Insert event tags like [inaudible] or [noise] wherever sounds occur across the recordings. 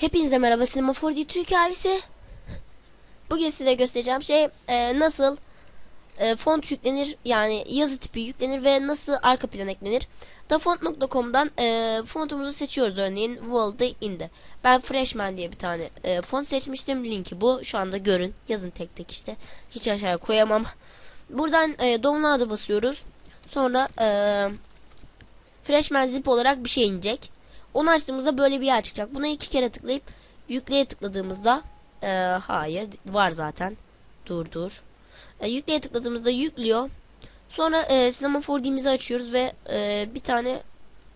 Hepinize merhaba Sinema 4D Türk ailesi. Bugün size göstereceğim şey e, nasıl e, font yüklenir yani yazı tipi yüklenir ve nasıl arka plan eklenir. Dafont.com'dan e, fontumuzu seçiyoruz örneğin World Inde. Ben Freshman diye bir tane e, font seçmiştim. Linki bu. Şu anda görün. Yazın tek tek işte. Hiç aşağıya koyamam. Buradan e, download'a basıyoruz. Sonra e, Freshman zip olarak bir şey inecek. Onu açtığımızda böyle bir yer çıkacak. Buna iki kere tıklayıp yükleye tıkladığımızda e, hayır var zaten. Dur dur. E, yükleye tıkladığımızda yüklüyor. Sonra e, Cinema 4D'mizi açıyoruz ve e, bir tane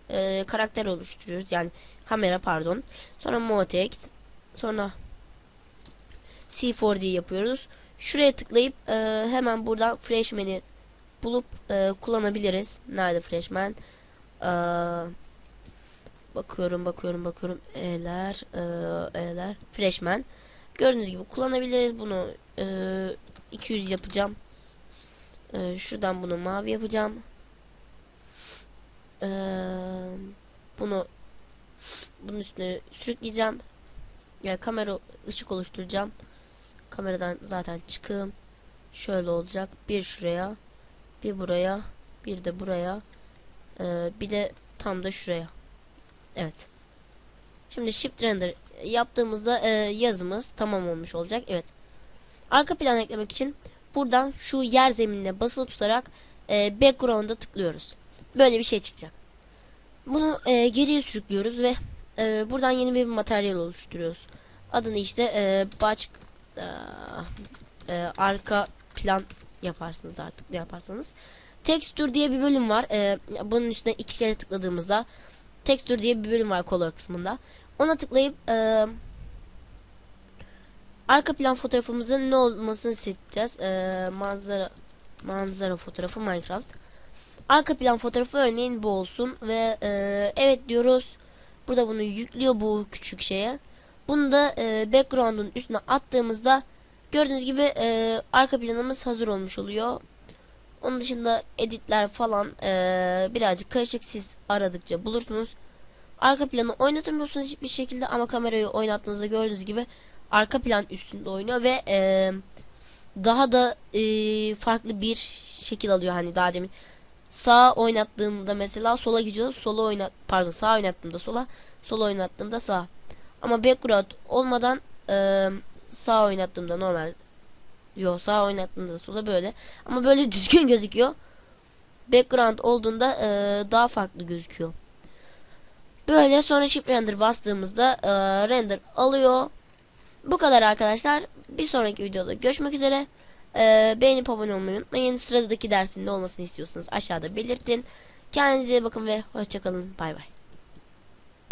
e, karakter oluşturuyoruz. Yani kamera pardon. Sonra Motex. Sonra C4D yapıyoruz. Şuraya tıklayıp e, hemen buradan Freshman'i bulup e, kullanabiliriz. Nerede Freshman? Eee Bakıyorum bakıyorum bakıyorum. E'ler e, E'ler. Freshman. Gördüğünüz gibi kullanabiliriz bunu. E, 200 yapacağım. E, şuradan bunu mavi yapacağım. E, bunu bunun üstüne sürükleyeceğim. Yani kamera ışık oluşturacağım. Kameradan zaten çıkım. Şöyle olacak. Bir şuraya. Bir buraya. Bir de buraya. E, bir de tam da şuraya. Evet. Şimdi shift render yaptığımızda e, yazımız tamam olmuş olacak. Evet. Arka plan eklemek için buradan şu yer zeminine basılı tutarak e, background'a tıklıyoruz. Böyle bir şey çıkacak. Bunu e, geriye sürüklüyoruz ve e, buradan yeni bir materyal oluşturuyoruz. Adını işte e, baş e, e, arka plan yaparsınız artık ne yaparsanız. Texture diye bir bölüm var. E, bunun üstüne iki kere tıkladığımızda Texture diye bir bölüm var color kısmında. Ona tıklayıp e, arka plan fotoğrafımızın ne olmasını seçeceğiz. E, manzara manzara fotoğrafı Minecraft. Arka plan fotoğrafı örneğin bu olsun ve e, evet diyoruz. Burada bunu yüklüyor bu küçük şeye. Bunu da e, background'un üstüne attığımızda gördüğünüz gibi e, arka planımız hazır olmuş oluyor. Onun dışında editler falan e, birazcık karışık siz aradıkça bulursunuz. Arka planı oynatamıyorsunuz hiçbir şekilde ama kamerayı oynattığınızda gördüğünüz gibi arka plan üstünde oynuyor ve e, daha da e, farklı bir şekil alıyor hani daha demin. Sağ oynattığımda mesela sola gidiyor. Sola oynat pardon sağ oynattığımda sola, sola oynattığımda sağ. Ama background olmadan e, sağ oynattığımda normal Yo sağ oynattığımda sola böyle. Ama böyle [laughs] düzgün gözüküyor. Background olduğunda e, daha farklı gözüküyor. Böyle sonra shift render bastığımızda e, render alıyor. Bu kadar arkadaşlar. Bir sonraki videoda görüşmek üzere. E, beğenip abone olmayı unutmayın. Sıradaki dersin ne olmasını istiyorsanız aşağıda belirtin. Kendinize bakın ve hoşçakalın. Bay bay.